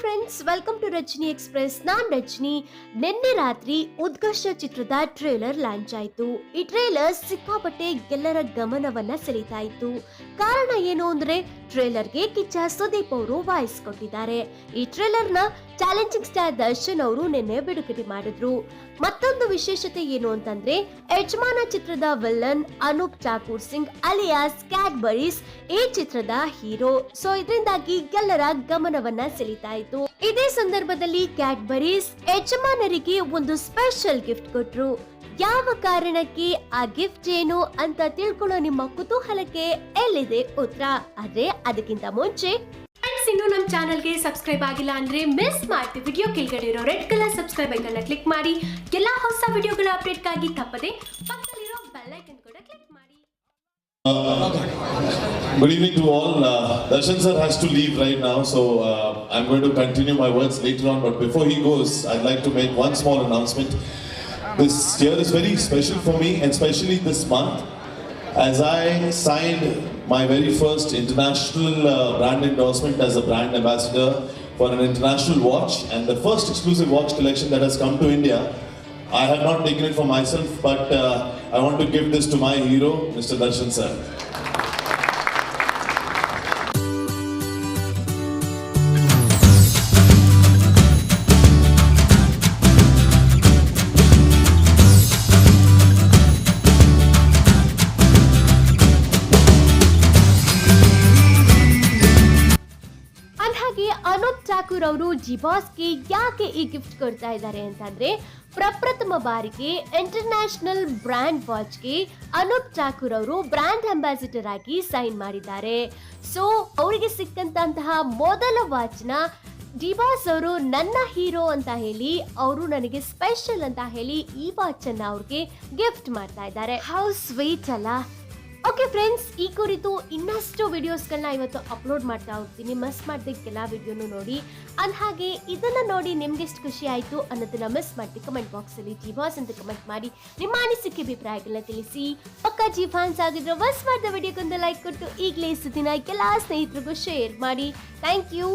Friends welcome to Rajini Express ನಾನ್ ರಜನಿ. ನಿನ್ನೆ ರಾತ್ರಿ ಉದ್ಘರ್ಷ ಚಿತ್ರದ ಟ್ರೇಲರ್ ಲಾಂಚ್ ಆಯ್ತು. ಈ ಟ್ರೇಲರ್ ಸಿಕ್ಕಾಪಟ್ಟೆ ಎಲ್ಲರ ಗಮನವನ್ನ ಸೆಳೀತಾ ಇತ್ತು. ಕಾರಣ ಏನು ಅಂದ್ರೆ ಟ್ರೇಲರ್ಗೆ ಕಿಚ್ಚ ಸುದೀಪ್ ಅವರು ವಾಯ್ಸ್ ಕೊಟ್ಟಿದ್ದಾರೆ ಈ ಟ್ರೇಲರ್ನ ಚಾಲೆಂಜಿಂಗ್ ಸ್ಟಾರ್ ದರ್ಶನ್ ಅವರು ನಿನ್ನೆ ಬಿಡುಗಡೆ ಮಾಡಿದ್ರು. ಮತ್ತೊಂದು ವಿಶೇಷತೆ ಏನು ಅಂತಂದ್ರೆ, ಯಜಮಾನ ಚಿತ್ರದ villain Anoop Thakur Singh alias Cadburys ಈ ಚಿತ್ರದ ಹೀರೋ. ಸೊ, ಇದರಿಂದಾಗಿ ಎಲ್ಲರ ಗಮನವನ್ನ ಸೆಳೀತಾ ಇತ್ತು. ಇದೇ ಸಂದರ್ಭದಲ್ಲಿ ಕ್ಯಾಡ್ಬರೀಸ್ ಯಜಮಾನರಿಗೆ ಒಂದು ಸ್ಪೆಷಲ್ ಗಿಫ್ಟ್ ಕೊಟ್ರು. ಯಾವ ಕಾರಣಕ್ಕೆ ಆ ಗಿಫ್ಟ್ ಏನು ಅಂತ ತಿಳ್ಕೊಳ್ಳೋ ನಿಮ್ಮ ಕುತೂಹಲಕ್ಕೆ ಎಲ್ಲಿದೆ ಉತ್ತರ ಆದ್ರೆ ಅದಕ್ಕಿಂತ ಮುಂಚೆ ಫ್ರೆಂಡ್ಸ್ ಇನ್ನು ನಮ್ಮ ಚಾನಲ್ಗೆ ಸಬ್ಸ್ಕ್ರೈಬ್ ಆಗಿಲ್ಲ ಅಂದ್ರೆ ಮಿಸ್ ಮಾಡ್ತೀವಿ ವಿಡಿಯೋ ಕೆಳಗಡೆ ಇರೋ ರೆಡ್ ಕಲರ್ ಸಬ್ಸ್ಕ್ರೈಬ್ ಐಕನ್ನ ಕ್ಲಿಕ್ ಮಾಡಿ ಎಲ್ಲಾ ಹೊಸ ವಿಡಿಯೋಗಳ ಅಪ್ಡೇಟ್ಗಾಗಿ ತಪ್ಪದೆ ಪಕ್ಕದಲ್ಲಿರೋ ಬೆಲ್ ಐಕನ್ ಕೂಡ ಕ್ಲಿಕ್ ಮಾಡಿ good evening to all. Uh, Darshan sir has to leave right now, so uh, I'm going to continue my words later on. But before he goes, I'd like to make one small announcement. This year is very special for me, and especially this month, as I signed my very first international uh, brand endorsement as a brand ambassador for an international watch, and the first exclusive watch collection that has come to India. I have not taken it for myself, but uh, I want to give this to my hero, Mr. Darshan sir. Anoop Thakur ಅವರು ಜಿಬಾಸ್ಗೆ ಯಾಕೆ ಈ gift ಕೊಡ್ತಾ ಇದ್ದಾರೆ ಅಂತಂದ್ರೆ, ಪ್ರಪ್ರಥಮ ಬಾರಿಗೆ international brand ವಾಚ್ಗೆ ಅನೂಪ್ ಠಾಕೂರ್ ಅವರು ಬ್ರ್ಯಾಂಡ್ ಅಂಬಾಸಿಡರ್ ಆಗಿ ಸೈನ್ ಮಾಡಿದ್ದಾರೆ. ಸೊ, ಅವರಿಗೆ ಸಿಕ್ಕಂತಹ ಮೊದಲ ವಾಚ್ನ ಡಿಬಾಸ್ ಅವರು ನನ್ನ ಹೀರೋ ಅಂತ ಹೇಳಿ, ಅವರು ನನಗೆ ಸ್ಪೆಷಲ್ ಅಂತ ಹೇಳಿ ಈ ವಾಚ್ ಅನ್ನ ಅವ್ರಿಗೆ ಗಿಫ್ಟ್ ಮಾಡ್ತಾ ಇದ್ದಾರೆ. ಹೌ ಸ್ವೀಟ್ ಅಲ್ಲ. ಓಕೆ ಫ್ರೆಂಡ್ಸ್ ಈ ಕುರಿತು ಇನ್ನಷ್ಟು ವಿಡಿಯೋಸ್ಗಳನ್ನ ಇವತ್ತು ಅಪ್ಲೋಡ್ ಮಾಡ್ತಾ ಹೋಗ್ತೀನಿ. ಮಿಸ್ ಮಾಡ್ದಕ್ಕೆಲ್ಲ ವಿಡಿಯೋನು ನೋಡಿ. ಹಾಗೆ ಇದನ್ನ ನೋಡಿ ನಿಮ್ಗೆ ಎಷ್ಟು ಖುಷಿ ಆಯ್ತು ಅನ್ನೋದನ್ನ ಮಿಸ್ ಮಾಡಿ ಕಮೆಂಟ್ ಬಾಕ್ಸಲ್ಲಿ ಅಲ್ಲಿ ಬಾಸ್ ಅಂತ ಕಮೆಂಟ್ ಮಾಡಿ ನಿಮ್ಮ ಅನಿಸಿಕೆ ಅಭಿಪ್ರಾಯಗಳನ್ನ ತಿಳಿಸಿ. ಪಕ್ಕ ಜಿ ಫ್ಯಾನ್ಸ್ ಆಗಿದ್ರೆ ವಸ್ ಮಾಡಿದ ವಿಡಿಯೋಗೊಂದು ಲೈಕ್ ಕೊಟ್ಟು ಈಗಲೇ ಸುದಿನ ಎಲ್ಲ ಸ್ನೇಹಿತರಿಗೂ ಶೇರ್ ಮಾಡಿ. Thank you